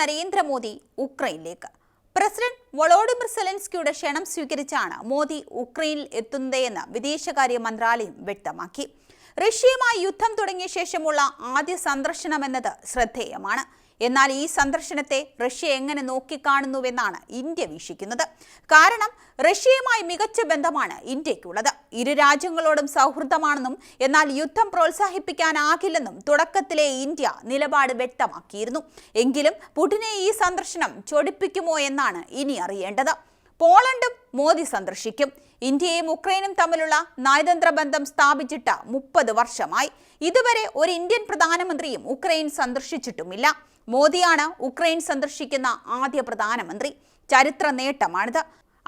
നരേന്ദ്രമോദി ഉക്രൈനിലേക്ക്. President Volodymyr സെലൻസ്കിയുടെ ക്ഷണം സ്വീകരിച്ചാണ് മോദി ഉക്രൈനിൽ എത്തുന്നതെന്ന് വിദേശകാര്യ മന്ത്രാലയം വ്യക്തമാക്കി. റഷ്യയുമായി യുദ്ധം തുടങ്ങിയ ശേഷമുള്ള ആദ്യ സന്ദർശനമെന്നത് ശ്രദ്ധേയമാണ്. എന്നാൽ ഈ സന്ദർശനത്തെ റഷ്യ എങ്ങനെ നോക്കിക്കാണുന്നുവെന്നാണ് ഇന്ത്യ വീക്ഷിക്കുന്നത്. കാരണം റഷ്യയുമായി മികച്ച ബന്ധമാണ് ഇന്ത്യക്കുള്ളത് ഇരു രാജ്യങ്ങളോടും സൗഹൃദമാണെന്നും എന്നാൽ യുദ്ധം പ്രോത്സാഹിപ്പിക്കാനാകില്ലെന്നും തുടക്കത്തിലെ ഇന്ത്യ നിലപാട് വ്യക്തമാക്കിയിരുന്നു. എങ്കിലും പുടിനെ ഈ സന്ദർശനം ചൊടിപ്പിക്കുമോ എന്നാണ് ഇനി അറിയേണ്ടത്. പോളണ്ടും മോദി സന്ദർശിക്കും. ഇന്ത്യയും ഉക്രൈനും തമ്മിലുള്ള നയതന്ത്ര ബന്ധം സ്ഥാപിച്ചിട്ട് മുപ്പത് വർഷമായി. ഇതുവരെ ഒരു ഇന്ത്യൻ പ്രധാനമന്ത്രിയും ഉക്രൈൻ സന്ദർശിച്ചിട്ടുമില്ല. മോദിയാണ് ഉക്രൈൻ സന്ദർശിക്കുന്ന ആദ്യ പ്രധാനമന്ത്രി. ചരിത്ര നേട്ടമാണിത്.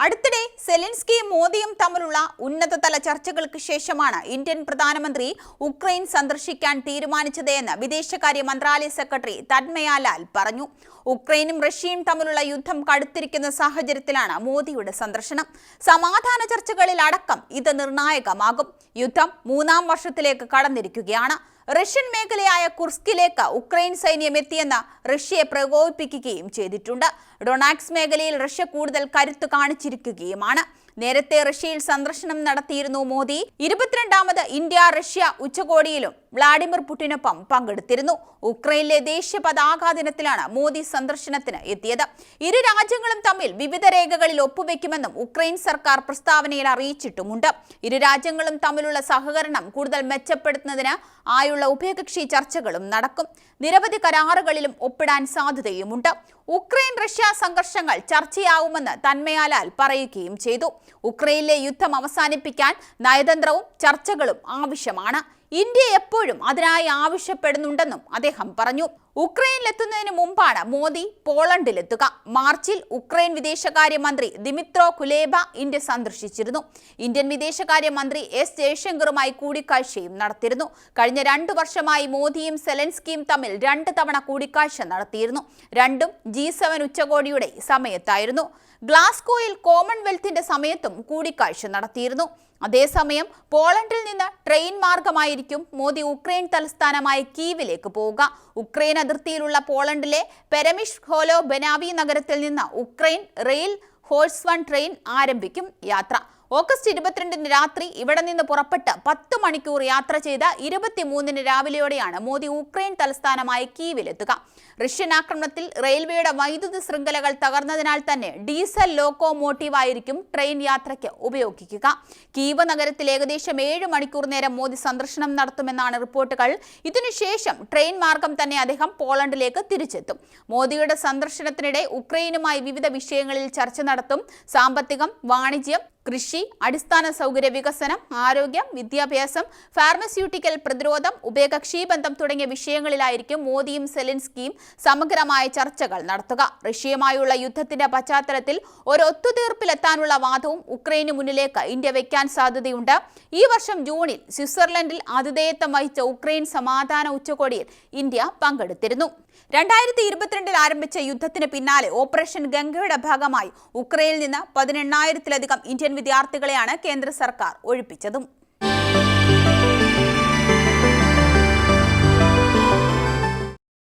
അടുത്തിടെ സെലിൻസ്കിയും മോദിയും തമ്മിലുള്ള ഉന്നതതല ചർച്ചകൾക്ക് ശേഷമാണ് ഇന്ത്യൻ പ്രധാനമന്ത്രി ഉക്രൈൻ സന്ദർശിക്കാൻ തീരുമാനിച്ചതെന്ന് വിദേശകാര്യ മന്ത്രാലയ സെക്രട്ടറി തന്മയ ലാൽ പറഞ്ഞു. ഉക്രൈനും റഷ്യയും തമ്മിലുള്ള യുദ്ധം കടുത്തിരിക്കുന്ന സാഹചര്യത്തിലാണ് മോദിയുടെ സന്ദർശനം. സമാധാന ചർച്ചകളിൽ അടക്കം ഇത് നിർണായകമാകും. യുദ്ധം മൂന്നാം വർഷത്തിലേക്ക് കടന്നിരിക്കുകയാണ്. റഷ്യൻ മേഖലയായ കുർസ്കിലേക്ക് ഉക്രൈൻ സൈന്യം എത്തിയെന്ന് റഷ്യയെ പ്രകോപിപ്പിക്കുകയും ചെയ്തിട്ടുണ്ട്. ഡൊണാക്സ് മേഖലയിൽ റഷ്യ കൂടുതൽ കരുത്ത് കാണിച്ചിരിക്കുകയുമാണ്. നേരത്തെ റഷ്യയിൽ സന്ദർശനം നടത്തിയിരുന്നു മോദി. ഇരുപത്തിരണ്ടാമത് ഇന്ത്യ റഷ്യ ഉച്ചകോടിയിലും വ്ളാഡിമിർ പുടിനൊപ്പം പങ്കെടുത്തിരുന്നു. ഉക്രൈനിലെ ദേശീയ പതാക ദിനത്തിലാണ് മോദി സന്ദർശനത്തിന് എത്തിയത്. ഇരു രാജ്യങ്ങളും തമ്മിൽ വിവിധ രേഖകളിൽ ഒപ്പുവെക്കുമെന്നും ഉക്രൈൻ സർക്കാർ പ്രസ്താവനയിൽ അറിയിച്ചിട്ടുമുണ്ട്. ഇരു രാജ്യങ്ങളും തമ്മിലുള്ള സഹകരണം കൂടുതൽ മെച്ചപ്പെടുത്തുന്നതിന് ആയുള്ള ഉഭയകക്ഷി ചർച്ചകളും നടക്കും. നിരവധി കരാറുകളിലും ഒപ്പിടാൻ സാധ്യതയുമുണ്ട്. ഉക്രൈൻ റഷ്യ സംഘർഷങ്ങൾ ചർച്ചയാവുമെന്ന് തന്മയാലാൽ പറയുകയും ചെയ്തു. ഉക്രൈനിലെ യുദ്ധം അവസാനിപ്പിക്കാൻ നയതന്ത്രവും ചർച്ചകളും ആവശ്യമാണ്. ഇന്ത്യ എപ്പോഴും അതിനായി ആവശ്യപ്പെടുന്നുണ്ടെന്നും അദ്ദേഹം പറഞ്ഞു. ഉക്രൈനിലെത്തുന്നതിന് മുമ്പാണ് മോദി പോളണ്ടിലെത്തുക. മാർച്ചിൽ ഉക്രൈൻ വിദേശകാര്യമന്ത്രി ദിമിത്രോ കുലേബ ഇന്ത്യ സന്ദർശിച്ചിരുന്നു. ഇന്ത്യൻ വിദേശകാര്യമന്ത്രി എസ് ജയശങ്കറുമായി കൂടിക്കാഴ്ചയും നടത്തിയിരുന്നു. കഴിഞ്ഞ രണ്ടു വർഷമായി മോദിയും സെലൻസ്കിയും തമ്മിൽ രണ്ട് തവണ കൂടിക്കാഴ്ച നടത്തിയിരുന്നു. രണ്ടും ജി സെവൻ ഉച്ചകോടിയുടെ സമയത്തായിരുന്നു. ഗ്ലാസ്കോയിൽ കോമൺവെൽത്തിന്റെ സമയത്തും കൂടിക്കാഴ്ച നടത്തിയിരുന്നു. അതേസമയം പോളണ്ടിൽ നിന്ന് ട്രെയിൻ മാർഗമായിരിക്കും മോദി ഉക്രൈൻ തലസ്ഥാനമായ കീവിലേക്ക് പോവുക. ഉക്രൈൻ അതിർത്തിയിലുള്ള പോളണ്ടിലെ പെരമിഷ് ഹോലോ ബെനാവി നഗരത്തിൽ നിന്ന് Ukraine rail force one train ആരംഭിക്കും യാത്ര. ഓഗസ്റ്റ് ഇരുപത്തിരണ്ടിന് രാത്രി ഇവിടെ നിന്ന് പുറപ്പെട്ട് പത്ത് മണിക്കൂർ യാത്ര ചെയ്ത ഇരുപത്തിമൂന്നിന് രാവിലെയോടെയാണ് മോദി ഉക്രൈൻ തലസ്ഥാനമായ കീവിലെത്തുക. റഷ്യൻ ആക്രമണത്തിൽ റെയിൽവേയുടെ വൈദ്യുത ശൃംഖലകൾ തകർന്നതിനാൽ തന്നെ ഡീസൽ ലോക്കോമോട്ടീവ് ആയിരിക്കും ട്രെയിൻ യാത്രയ്ക്ക് ഉപയോഗിക്കുക. കീവ് നഗരത്തിൽ ഏകദേശം ഏഴ് മണിക്കൂർ നേരം മോദി സന്ദർശനം നടത്തുമെന്നാണ് റിപ്പോർട്ടുകൾ. ഇതിനുശേഷം ട്രെയിൻ മാർഗം തന്നെ അദ്ദേഹം പോളണ്ടിലേക്ക് തിരിച്ചെത്തും. മോദിയുടെ സന്ദർശനത്തിനിടെ ഉക്രൈനുമായി വിവിധ വിഷയങ്ങളിൽ ചർച്ച നടത്തും. സാമ്പത്തികം വാണിജ്യം കൃഷി അടിസ്ഥാന സൗകര്യ വികസനം ആരോഗ്യം വിദ്യാഭ്യാസം ഫാർമസ്യൂട്ടിക്കൽ പ്രതിരോധം ഉഭയകക്ഷി ബന്ധം തുടങ്ങിയ വിഷയങ്ങളിലായിരിക്കും മോദിയും സെലിൻസ്കിയും സമഗ്രമായ ചർച്ചകൾ നടത്തുക. റഷ്യയുമായുള്ള യുദ്ധത്തിന്റെ പശ്ചാത്തലത്തിൽ ഒരു ഒത്തുതീർപ്പിലെത്താനുള്ള വാദവും ഉക്രൈന് മുന്നിലേക്ക് ഇന്ത്യ വയ്ക്കാൻ സാധ്യതയുണ്ട്. ഈ വർഷം ജൂണിൽ സ്വിറ്റ്സർലൻഡിൽ ആതിഥേയത്വം വഹിച്ച ഉക്രൈൻ സമാധാന ഉച്ചകോടിയിൽ ഇന്ത്യ പങ്കെടുത്തിരുന്നു. രണ്ടായിരത്തി ഇരുപത്തിരണ്ടിൽ ആരംഭിച്ച യുദ്ധത്തിന് പിന്നാലെ ഓപ്പറേഷൻ ഗംഗയുടെ ഭാഗമായി ഉക്രൈനിൽ നിന്ന് പതിനെണ്ണായിരത്തിലധികം വിദ്യാർത്ഥികളെയാണ് കേന്ദ്ര സർക്കാർ ഒഴിപ്പിച്ചതും.